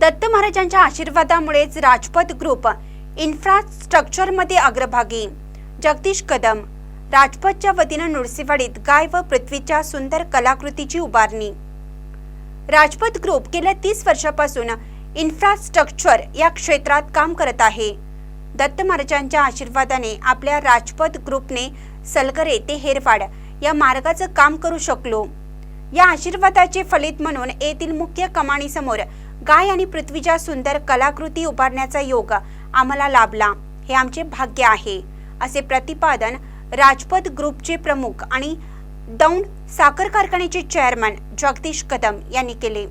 दत्त महाराजांच्या आशीर्वादामुळेच राजपथ ग्रुप इन्फ्रास्ट्रक्चरमध्ये अग्रभागी. जगदीश कदम राजपथच्या वतीनं नृसिंहवाडीत गाय व पृथ्वीच्या सुंदर कलाकृतीची उभारणी. राजपथ ग्रुप गेल्या तीस वर्षापासून इन्फ्रास्ट्रक्चर या क्षेत्रात काम करत आहे. दत्त महाराजांच्या आशीर्वादाने आपल्या राजपथ ग्रुपने सलगरे ते हेरवाड या मार्गाचं काम करू शकलो. या आशीर्वादाचे फलित म्हणून येथील मुख्य कमानीसमोर गाय आणि पृथ्वीच्या सुंदर कलाकृती उभारण्याचा योग आम्हाला लाभला हे आमचे भाग्य आहे असे प्रतिपादन राजपथ ग्रुपचे प्रमुख आणि दौंड साखर कारखान्याचे चेअरमन जगदीश कदम यांनी केले.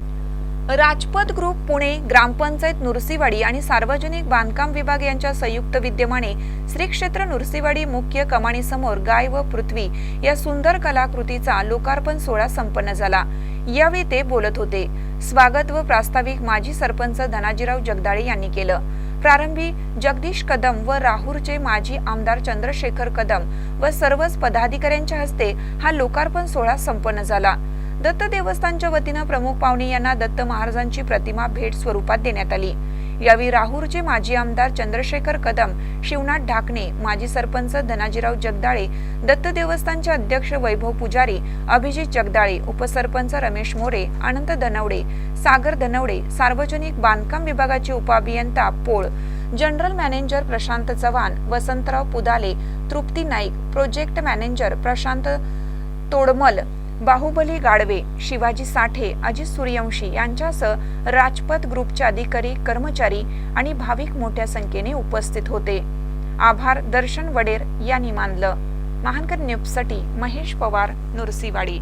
राजपथ ग्रुप पुणे ग्रामपंचायत नुरसीवाडी आणि सार्वजनिक बांधकाम विभाग यांच्या संयुक्त विद्यमाने श्री क्षेत्र नुरसीवाडी मुख्य कमानीसमोर गाय व पृथ्वी या सुंदर कलाकृतीचा लोकार्पण सोहळा संपन्न झाला. यावेळी ते बोलत होते. स्वागत व प्रास्ताविक माजी सरपंच धनाजीराव जगदाळे यांनी केलं. प्रारंभी जगदीश कदम व राहूरचे माजी आमदार चंद्रशेखर कदम व सर्वच पदाधिकाऱ्यांच्या हस्ते हा लोकार्पण सोहळा संपन्न झाला. दत्त देवस्थानच्या वतीनं प्रमुख पाहुणे यांना दत्त महाराजांची प्रतिमा भेट स्वरूपात देण्यात आली. यावेळी राहूरचे माजी आमदार चंद्रशेखर कदम शिवनाथ ढाकणे माजी सरपंच धनाजीराव जगदाळे दत्त देवस्थानचे अध्यक्ष वैभव पुजारी अभिजित जगदाळे उपसरपंच रमेश मोरे अनंत धनवडे सागर धनवडे सार्वजनिक बांधकाम विभागाचे उपअभियंता Pol general manager Prashant Chavan Vasantrao Pudale Trupti Naik project manager Prashant Todmal Bahubali Gadve Shivaji Sathe Ajit Suryavanshi यांच्यासह राजपथ ग्रुपचे अधिकारी कर्मचारी आणि भाविक मोठ्या संख्येने उपस्थित होते. आभार दर्शन वडेर यांनी मानलं. महानकर न्यूजसाठी महेश पवार नुरसीवाडी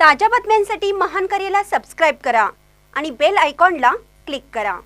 ताज्या बातम्यांसाठी महान करेला सबस्क्राईब करा आणि बेल आयकॉनला क्लिक करा.